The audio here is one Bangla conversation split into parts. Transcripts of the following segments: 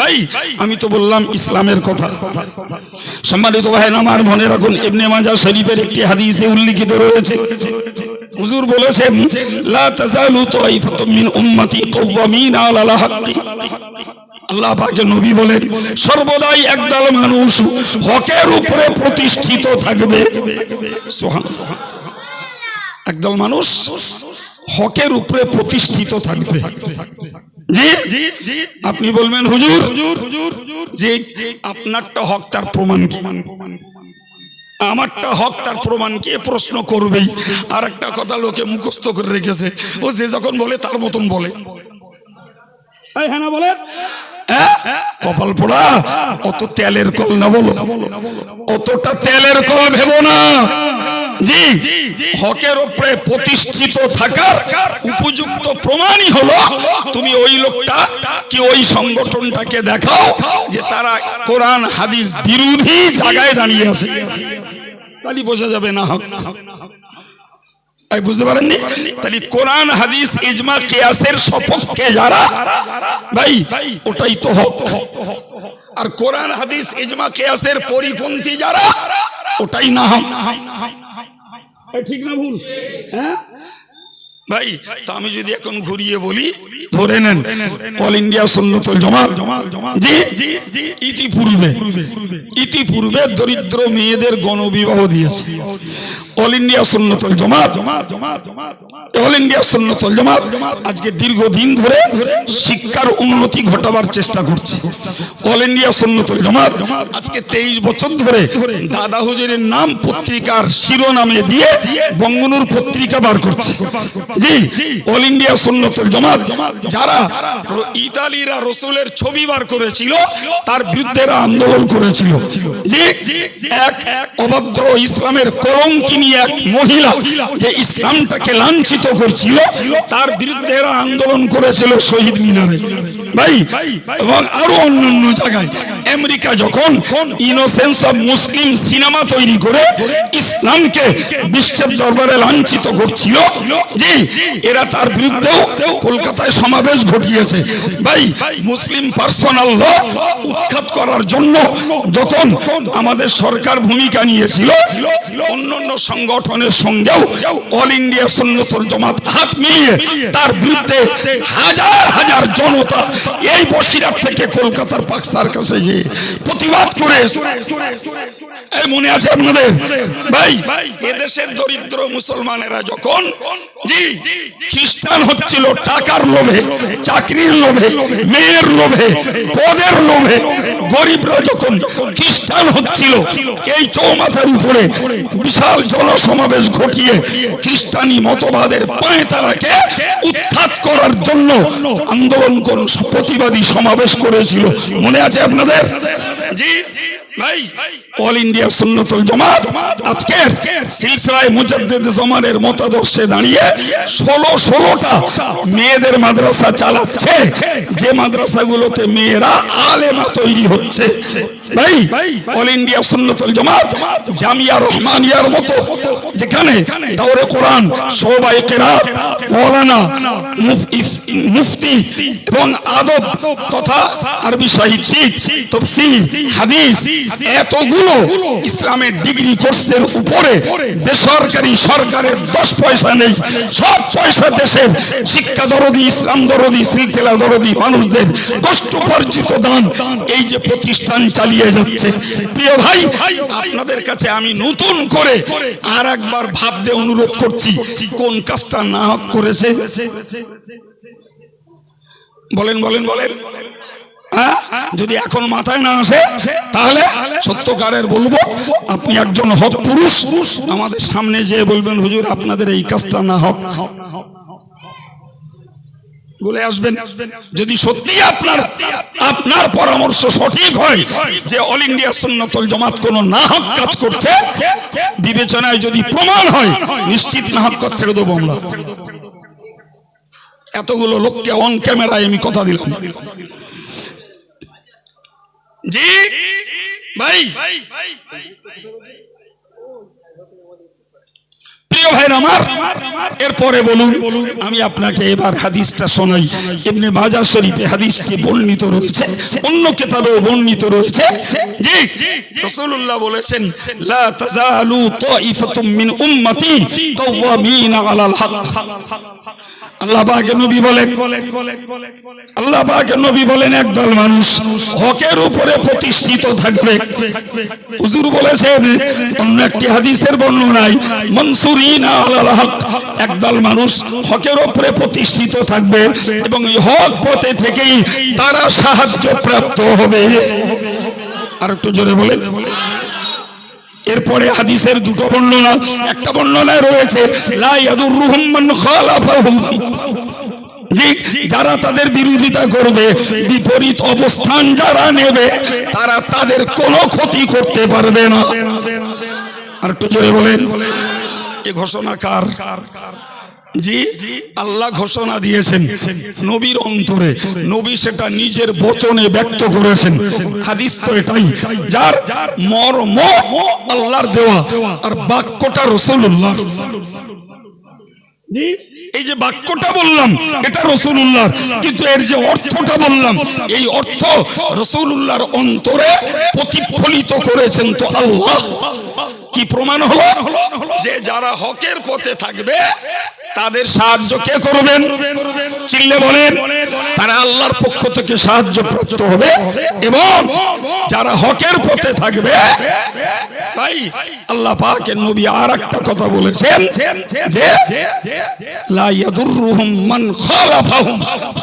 ভাই আমি তো বললাম ইসলামের কথা। সম্মানিত ভাই আমার মনে রাখুন ইবনে মাজা শরীফের একটি হাদিসে উল্লিখিত রয়েছে। হুজুর বলেছেন লা তাজালু তাইফাতুম মিন উম্মতি কাওয়ামিন আলাল হাক্কি। আল্লাহ পাকে নবী বলেন সর্বদাই একদল মানুষ হকের উপরে প্রতিষ্ঠিত থাকবে। সুবহানাল্লাহ। একদল মানুষ হকের উপরে প্রতিষ্ঠিত থাকবে। আপনি বলবেন, হুজুর, যে আপনারটা হক তার প্রমাণ আমারটা হক তার প্রমাণ কি? প্রশ্ন করবেই। আর একটা কথা লোকে মুখস্থ করে রেখেছে। ও যে যখন বলে, তার মতন হ্যাঁ বলে? হ্যাঁ? কপাল পোড়া, অত তেলের কল না বলো। অতটা তেলের কল ভেবো না। জি, হকের উপরে প্রতিষ্ঠিত থাকার উপযুক্ত প্রমাণই হলো তুমি ওই লোকটা কি ওই সংগঠনটাকে দেখাও যে তারা কোরআন, হাদিস বিরোধী জায়গায় দাঁড়িয়ে আছে। তাহলে বোঝা যাবে না হক। তাই বুঝতে পারেননি? তাহলে কোরআন, হাদিস, ইজমা, কিয়াসের সপক্ষে যারা, ভাই, ওটাই তো হক। আর কোরআন, হাদিস, ইজমা, কিয়াসের পরিপন্থী যারা, ওটাই না হক। ঠিক না ভুল? হ্যাঁ? ভাই, তা আমি যদি এখন ঘুরিয়ে বলি, ধরে নেন, অল ইন্ডিয়া সুন্নতুল জমাত, জি, ইতিপূর্বে ইতিপূর্বে দরিদ্র মেয়েদের গণবিবাহ দিয়েছে। অল ইন্ডিয়া সুন্নতুল জমাত অল ইন্ডিয়া সুন্নতুল জমাত আজকে দীর্ঘদিন ধরে শিক্ষার উন্নতি ঘটাবার চেষ্টা করছে। অল ইন্ডিয়া সুন্নতুল জমাত আজকে তেইশ বছর ধরে দাদা হুজুরের নাম পত্রিকার শিরোনামে দিয়ে বঙ্গনুর পত্রিকা বার করছে। জি অল ইন্ডিয়া সুন্নতুল জমাত যারা ইতালিরা রসুলের ছবি বার করেছিল, তার বিরুদ্ধে আন্দোলন করেছিল। জি, এক অভদ্র ইসলামের কলঙ্কিনী এক মহিলা যে ইসলামটাকে লাঞ্ছিত করছিল, তার বিরুদ্ধে এরা আন্দোলন করেছিল শহীদ মিনারে। ভাই, এবং আরও অন্যান্য জায়গায়। আমেরিকা যখন ইনোসেন্স অফ মুসলিম সিনেমা তৈরি করে ইসলামকে বিশ্বের দরবারে লাঞ্ছিত করছিল, জি, এরা তার বিরুদ্ধেও কলকাতায় সমাবেশ ঘটিয়েছে। ভাই মুসলিম পার্সোনাল ল উৎখাত করার জন্য যখন আমাদের সরকার ভূমিকা নিয়েছিল, অন্যান্য সংগঠনের সঙ্গেও অল ইন্ডিয়া সুন্নতুল জমাত হাত মিলিয়ে তার বিরুদ্ধে হাজার হাজার জনতা এই বসিরার থেকে কলকাতার পাকসার সার্কাসে গিয়ে প্রতিবাদ করে। এই মনে আছে আপনাদের? ভাই, এদেশের দরিদ্র মুসলমানেরা যখন, জি, খ্রিস্টান হচ্ছিল টাকার লোভে, চাকরির লোভে, মেয়ের লোভে, পদের লোভে গরিবরা যখন খ্রিস্টান হচ্ছিল, এই চৌমাথার উপরে বিশাল জনসমাবেশ ঘটিয়ে খ্রিস্টানি মতবাদের পায়ে তারাকে উৎখাত করার জন্য আন্দোলন কোন প্রতিবাদী সমাবেশ করেছিল। মনে আছে আপনাদের? জি, ভাই? অল ইন্ডিয়া সুন্নতুল জামাত আজকের সিলসিলায় মুজাদ্দিদ জমানের মতাদর্শে দাঁড়িয়ে ষোলো ষোলোটা মেয়েদের মাদ্রাসা চালাচ্ছে। যে মাদ্রাসাগুলোতে মেয়েরা আলেমা তৈরি হচ্ছে। ভাই অল ইন্ডিয়া সুন্নতুল জামাত জামিয়া রহমানিয়ার মতো যেখানে দাওরে কোরআন সবাই কেরাত, মৌলানা মুফতি এবং আদব তথা আরবি সাহিত্যিক তফসির হাদিস, এতগুলো ইসলামের ডিগ্রি কোর্সের উপরে বেসরকারি সরকারের দশ পয়সা নেই। সব পয়সা দেশের শিক্ষা দরদি, ইসলাম দরদি, সিলসিলা দরদি মানুষদের কষ্টপর্জিত দান এই যে প্রতিষ্ঠান চালিয়ে যাচ্ছে। প্রিয় ভাই, আপনাদের কাছে আমি নতুন করে আর একবার ভাবতে অনুরোধ করছি, কোন কাজটা না করেছে? বলেন বলেন বলেন। হ্যাঁ? যদি এখন মাথায় না আসে, তাহলে সত্যকারের বলব, আপনি একজন হক পুরুষ। আমাদের সামনে যেয়ে বলবেন, হুজুর, আপনাদের এই কাজটা না হক বলে আসবেন, যদি সত্যি আপনার আপনার পরামর্শ সঠিক হয় যে অল ইন্ডিয়া সুন্নতল জামাত কোন না হক কাজ করছে, বিবেচনায় যদি প্রমাণ হয়, নিশ্চিত না হক কাজ ছেড়ে দেবো আমরা। এতগুলো লোককে অন ক্যামেরায় আমি কথা দিলাম। জি, ভাই। প্রিয় ভাইর আমার, এরপরে বলুন, আমি আপনাকে এবার হাদিসটা শোনাই। এমনি বাজার শরীফে হাদিসটি বর্ণিত রয়েছে, অন্য কিতাবেও বর্ণিত রয়েছে। জি বলেছেন হকের উপরে প্রতিষ্ঠিত থাকবে। হুজুর বলেছেন, অন্য একটি হাদিসের বর্ণনায় হক একদল মানুষ হকের উপরে প্রতিষ্ঠিত থাকবে এবং হক পথে থেকেই তারা সাহায্য প্রাপ্ত হবে। আর একটু জোরে এরপরে হাদিসের দুটো বর্ণনা। একটা বর্ণনায় রয়েছে যারা তাদের বিরোধিতা করবে, বিপরীত অবস্থান যারা নেবে, তারা তাদের কোনো ক্ষতি করতে পারবে না। আর একটু জোরে বলেন। এ ঘোষণা কার? জি, আল্লাহ ঘোষণা দিয়েছেন নবীর অন্তরে। নবী সেটা নিজের বচনে ব্যক্ত করেছেন। হাদিস তো এটাই, যার মর্ম আল্লাহর দেওয়া আর বাক্যটা রসুল্লাহ এই যে বাক্যটা বললাম, এটা রসুল্লাহর কিন্তু এর যে অর্থটা বললাম, এই অর্থ রসুল্লাহর অন্তরে প্রতিফলিত করেছেন তো আল্লাহ। কি প্রমাণ হলো? যে যারা হকের পথে থাকবে, তাদের সাহায্য কে করবেন? চিল্লে বলেন, তারা আল্লাহর পক্ষ থেকে সাহায্য প্রাপ্ত হবে। এবং যারা হকের পথে থাকবে, ভাই, আল্লাহ পাকের নবী আর একটা কথা বলেছেন যে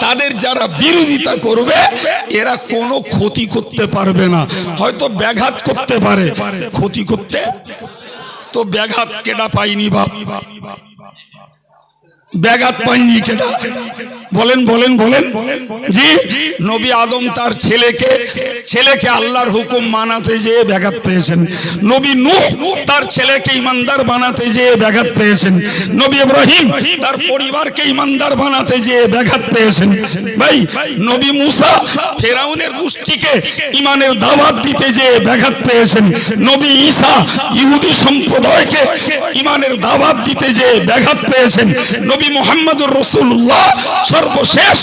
তাদের যারা বিরোধিতা করবে, এরা কোনো ক্ষতি করতে পারবে না। হয়তো ব্যাঘাত করতে পারে। ক্ষতি করতে তো ব্যাঘাত কেডা পাইনি বাপ। ব্যাঘাত পাইনি কেডা? বলেন বলেন বলেন। জি, নবী আদম তার ছেলেকে ছেলেকে আল্লাহর হুকুম মানাতে যেয়ে ব্যাঘাত পেয়েছেন। নবী নূহ তার ছেলেকে ইমানদার বানাতে যেয়ে ব্যাঘাত পেয়েছেন। নবী ইব্রাহিম তার পরিবারকে ইমানদার বানাতে যেয়ে ব্যাঘাত পেয়েছেন। ভাই, নবী মুসা ফেরাউনের গোষ্ঠীকে ইমানের দাওয়াত দিতে যেয়ে ব্যাঘাত পেয়েছেন। নবী ঈসা ইহুদি সম্প্রদায়কে ইমানের দাওয়াত দিতে যেয়ে ব্যাঘাত পেয়েছেন। নবী মোহাম্মদুর রসুল্লাহ সর্বশেষ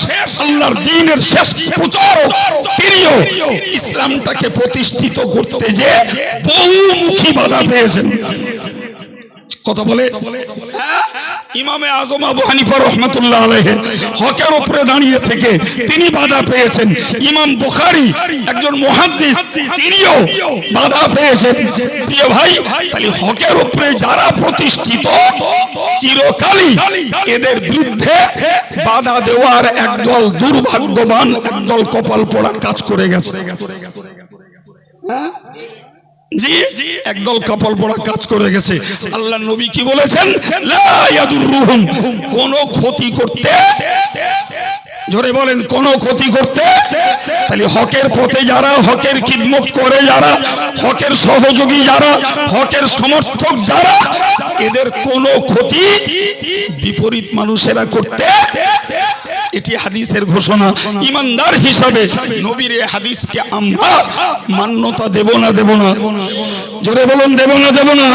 আল্লাহর দিনের শেষ প্রচারক, তিনিও ইসলামটাকে প্রতিষ্ঠিত করতে যে বহুমুখী বাধা পেয়েছেন। কথা বলে? ইমামে আজম আবু হানিফা রহমতুল্লাহ আলহে হকের উপরে দাঁড়িয়ে থেকে তিনি বাধা পেয়েছেন ইমাম বুখারী, একজন মুহাদ্দিস, তিনিও বাধা পেয়েছেন প্রিয় ভাই, তাহলে হকের উপরে যারা প্রতিষ্ঠিত, চিরকালই এদের বিরুদ্ধে বাধা দেওয়ার একদল দুর্ভাগ্যবান, একদল কপাল পোড়া কাজ করে গেছে জি একদল কপাল পোড়া কাজ করে গেছে। আল্লাহ নবী কি বলেছেন? কোন ক্ষতি করতে জোরে বলেন কোন ক্ষতি করতে তাহলে হকের পথে যারা হকের খিদমত করে যারা হকের সহযোগী যারা হকের সমর্থক যারা এদের কোনো ক্ষতি বিপরীত মানুষেরা করতে এটি হাদিসের ঘোষণা। ইমানদার হিসাবে নবীর এই হাদিসকে আমরা মান্যতা দেব না দেব না। জোরে বলুন, দেব না দেব না।